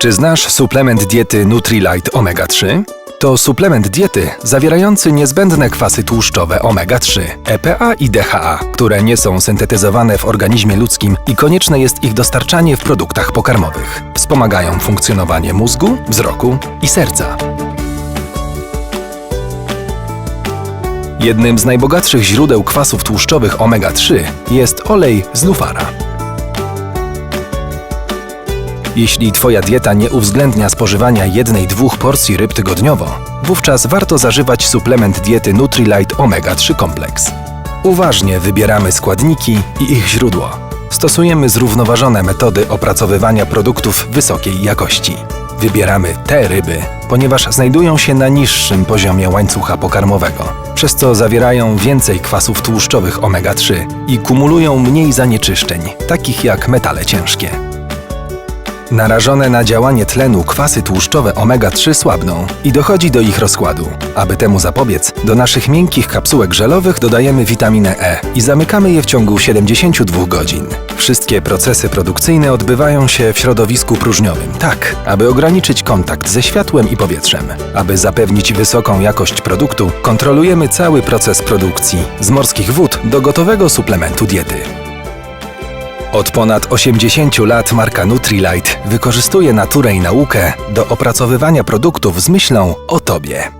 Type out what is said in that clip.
Czy znasz suplement diety Nutrilite Omega 3? To suplement diety zawierający niezbędne kwasy tłuszczowe omega-3, EPA i DHA, które nie są syntetyzowane w organizmie ludzkim i konieczne jest ich dostarczanie w produktach pokarmowych. Wspomagają funkcjonowanie mózgu, wzroku i serca. Jednym z najbogatszych źródeł kwasów tłuszczowych omega-3 jest olej z nufara. Jeśli Twoja dieta nie uwzględnia spożywania jednej-dwóch porcji ryb tygodniowo, wówczas warto zażywać suplement diety Nutrilite Omega 3 Complex. Uważnie wybieramy składniki i ich źródło. Stosujemy zrównoważone metody opracowywania produktów wysokiej jakości. Wybieramy te ryby, ponieważ znajdują się na niższym poziomie łańcucha pokarmowego, przez co zawierają więcej kwasów tłuszczowych omega 3 i kumulują mniej zanieczyszczeń, takich jak metale ciężkie. Narażone na działanie tlenu kwasy tłuszczowe omega-3 słabną i dochodzi do ich rozkładu. Aby temu zapobiec, do naszych miękkich kapsułek żelowych dodajemy witaminę E i zamykamy je w ciągu 72 godzin. Wszystkie procesy produkcyjne odbywają się w środowisku próżniowym, tak, aby ograniczyć kontakt ze światłem i powietrzem. Aby zapewnić wysoką jakość produktu, kontrolujemy cały proces produkcji, z morskich wód do gotowego suplementu diety. Od ponad 80 lat marka Nutrilite wykorzystuje naturę i naukę do opracowywania produktów z myślą o Tobie.